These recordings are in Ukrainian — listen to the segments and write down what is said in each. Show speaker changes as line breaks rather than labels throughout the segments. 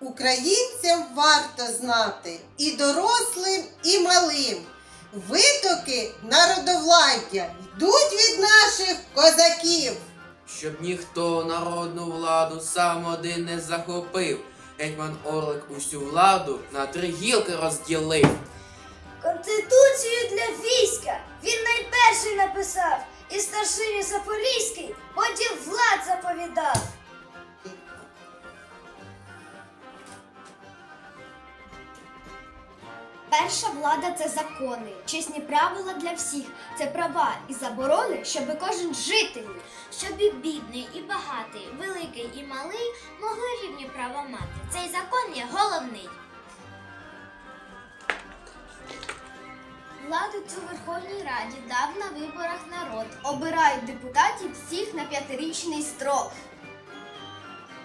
українцям варто знати і дорослим, і малим. Витоки народовладдя йдуть від наших козаків.
Щоб ніхто народну владу сам один не захопив. Гетьман Орлик усю владу на три гілки розділив.
Конституцію для війська він найперший написав, і старшині Запорізький поділ влад заповідав.
Перша влада це закони, чесні правила для всіх. Це права і заборони, щоби кожен житель.
щоб і бідний, і багатий, великий і малий могли рівні права мати. Цей закон є головний. Владу цю Верховній Раді дав на виборах народ.
Обирають депутатів всіх на п'ятирічний строк.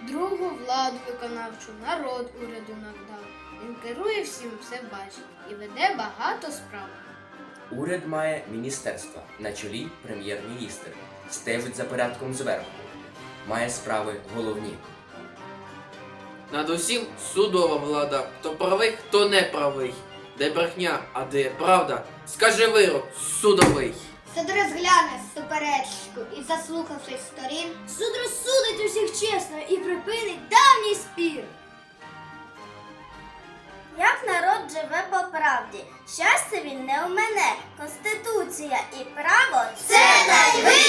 Другу владу виконавчу народ уряду надав. Керує всім, все бачить і веде багато справ.
Уряд має міністерства на чолі прем'єр-міністр, стежить за порядком зверху, має справи головні.
Над усім судова влада. Хто правий, хто не правий. Де брехня, а де правда? Скажи вирок, судовий.
Суд розгляне суперечку і, заслухавшись сторін,
Суд розсудить усіх чесно і припинить давній спір. Живе по правді, щастя він не у мене, конституція і право це головне.